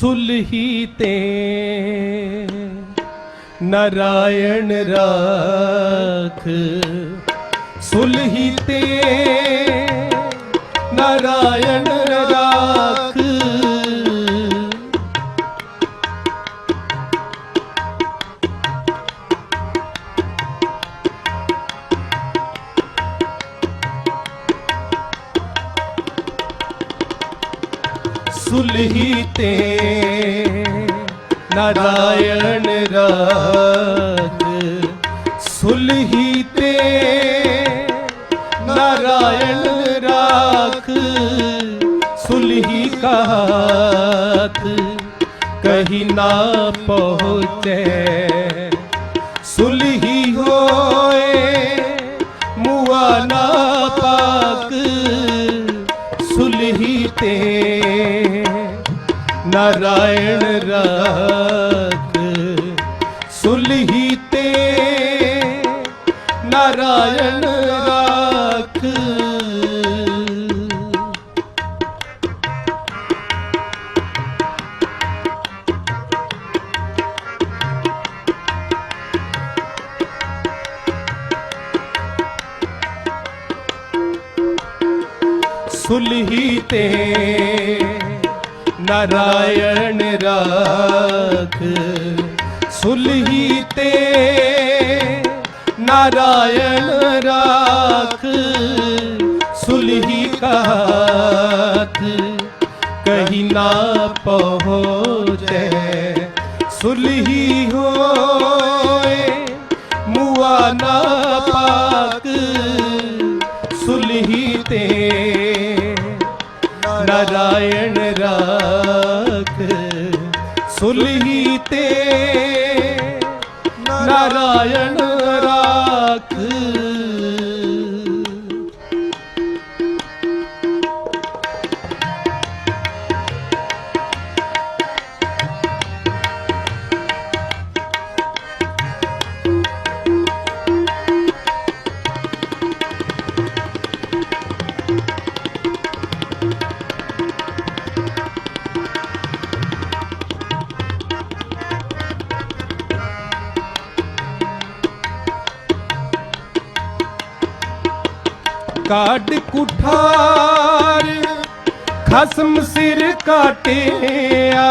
ਸੁਲਹੀ ਤੇ ਨਾਰਾਇਣ ਰਾਖ ਸੁਲਹੀ ਤੇ ਨਾਰਾਇਣ ਰਾਖ ਨਾਰਾਇਣ ਰਾਗ ਸੁਲਹੀ ਤੇ ਨਾਰਾਇਣ ਰਾਖ ਸੁਲਹੀ ਕਾਤ, ਕਹੀ ਨਾ ਪਹੁੰਚੇ। ਸੁਲਹੀ ਹੋਏ ਮੁਆ ਨਾ ਪਾਕ ਸੁਲਹੀ ਤੇ ਨਾਰਾਇਣ ਰਾਖ। ਸੁਲਹੀ ਤੇ। ਨਾਰਾਇਣ ਰਾਖ ਸੁਲਹੀ ਤੇ। ਨਾਰਾਇਣ ਰਾਖ ਸੁਲਹੀ ਕਾਤ। ਕਹੀ ਨਾ ਪਹੁੰਚੇ ਸੁਲਹੀ ਹੋਏ ਕਾਡ ਕੁਠਾਰ ਖਸਮ ਸਿਰ ਕਾਟਿਆ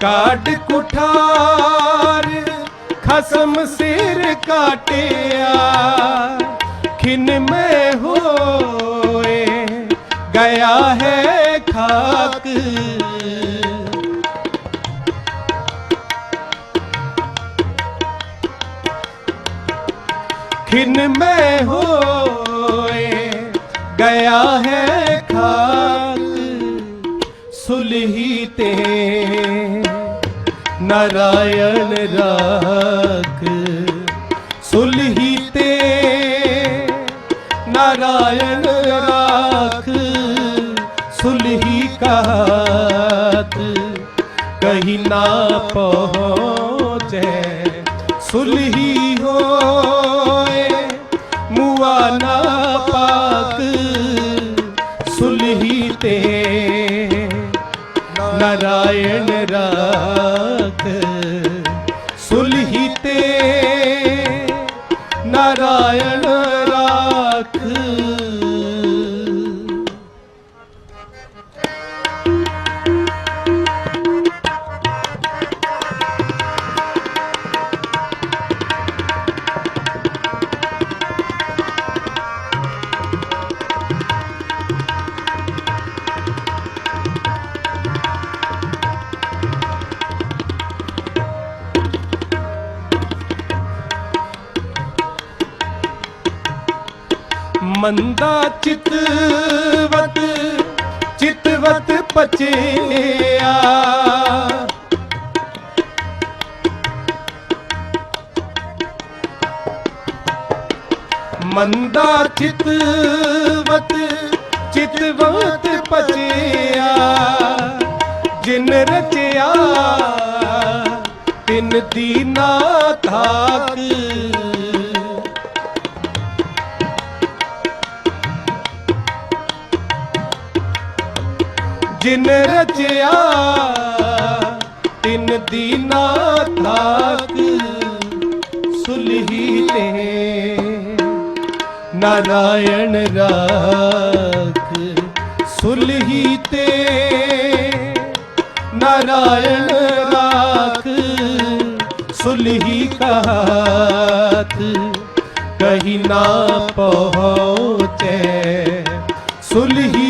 ਕਾਡ ਕੁਠਾਰ ਖਸਮ ਸਿਰ ਕਾਟਿਆ ਖਿਨ ਮੈਂ ਹੋਏ ਗਿਆ ਹੈ ਖਾਕ ਬਿਨ ਮੈਂ ਹੋਏ ਗਿਆ ਹੈ ਖਾਲ ਸੁਲਹੀ ਤੇ ਨਾਰਾਇਣ ਰਾਖ ਸੁਲਹੀ ਤੇ ਨਾਰਾਇਣ ਰਾਖ ਸੁਲਹੀ ਕਾਤ ਕਹੀ ਨਾ ਪਹੁ ਮੰਦਾ ਚਿਤਵਤ ਚਿਤਵਤ ਪਚਿਆ। ਮੰਦਾ ਚਿਤਵਤ ਚਿਤਵਤ ਪਚਿਆ। ਜਿਨ ਰਚਿਆ ਤਿਨ ਦੀਨਾ ਥਾਕ ਜਿਨ ਰਚਿਆ, ਤਿਨ ਦੀਨਾ ਥਾਕ ਸੁਲਹੀ ਤੇ। ਨਾਰਾਇਣ ਰਾਖ ਸੁਲਹੀ ਤੇ। ਨਾਰਾਇਣ ਰਾਖ ਸੁਲਹੀ ਕਹਾਤ ਕਹੀ ਨਾ ਪਹੁੰਚੇ ਸੁਲਹੀ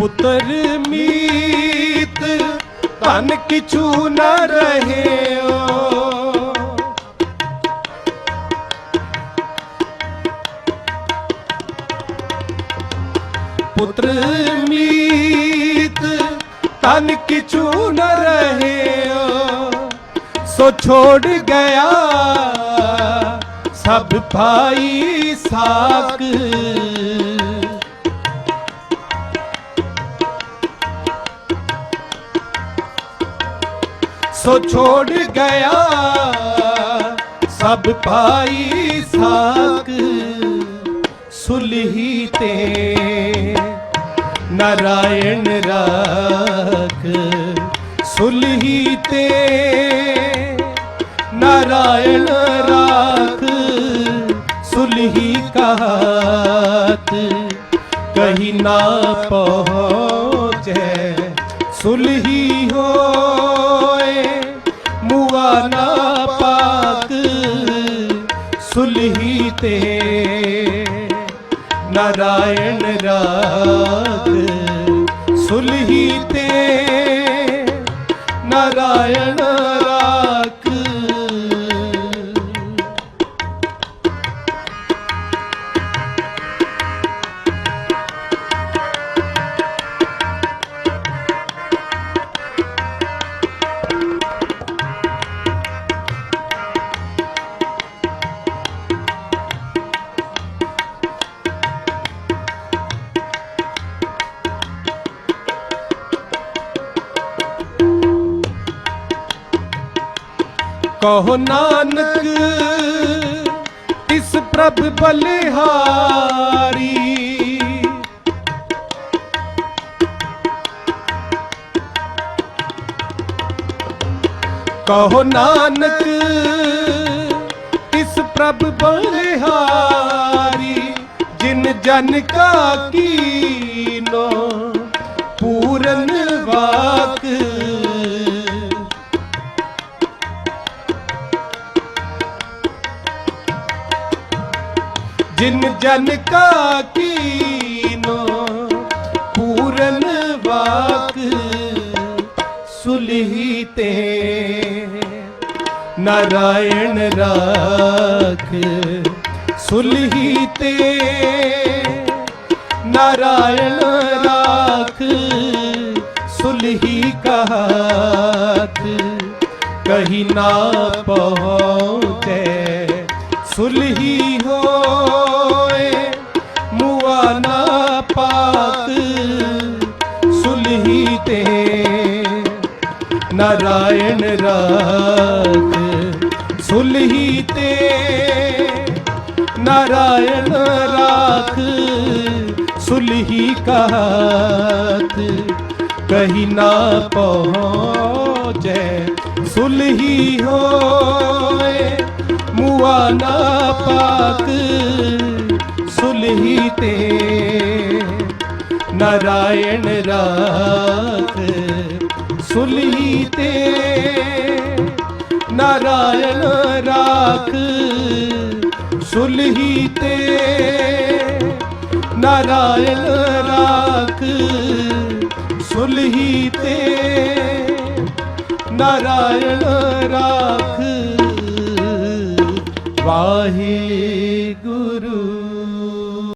पुत्र मीत, तन किचु न रहे पुत्र मीत, तन किचु न रहे सो छोड़ गया सब भाई साख। ਸੋ ਛੋੜ ਗਿਆ। ਸਭ ਭਾਈ ਸਾਕ ਸੁਲਹੀ ਤੇ ਨਾਰਾਇਣ ਰਾਖ ਸੁਲਹੀ ਤੇ ਨਾਰਾਇਣ ਰਾਖ ਸੁਲਹੀ ਕਹਾਤ ਕਹੀ ਨਾ ਪਹੁੰਚੇ। ਸੁਲਹੀ ਪਾਕ ਸੁਲਹੀ ਤੇ ਨਾਰਾਇਣ ਰਾਗ ਸੁਲਹੀ ਤੇ ਨਾਰਾਇਣ ਕਹੋ ਨਾਨਕ ਇਸ ਪ੍ਰਭ ਬਲਿਹਾਰੀ? ਕਹੋ ਨਾਨਕ ਇਸ ਪ੍ਰਭ ਬਲਿਹਾਰੀ? ਜਿਨ ਜਨ ਕਾ ਕੀਨੋ, ਪੂਰਨ ਵਾਕ ਜਿਨ ਜਨ ਕਾ ਕੀਨੋ ਪੂਰਨ ਵਾਕ ਸੁਲਹੀ ਤੇ ਨਾਰਾਇਣ ਰਾਖ ਸੁਲਹੀ ਤੇ ਨਾਰਾਇਣ ਰਾਖ ਸੁਲਹੀ ਕਹਾਤ ਕਹੀ ਤੇ ਨਾਰਾਇਣ ਰਾਖ ਸੁਲਹੀ ਤੇ ਨਾਰਾਇਣ ਰਾਖ ਸੁਲਹੀ ਕਹਾਤ ਕਹੀ ਨਾ ਪਹੁੰਚੇ ਸੁਲਹੀ ਹੋਏ, ਮੁਆ ਨਾ ਪਾਕ ਸੁਲਹੀ ਤੇ ਨਾਰਾਇਣ ਰਾਖ ਸੁਲਹੀ ਤੇ ਨਾਰਾਇਣ ਰਾਖ ਸੁਲਹੀ ਤੇ ਨਾਰਾਇਣ ਰਾਖ ਸੁਲਹੀ ਤੇ ਨਾਰਾਇਣ ਰਾਖ ਵਾਹੀ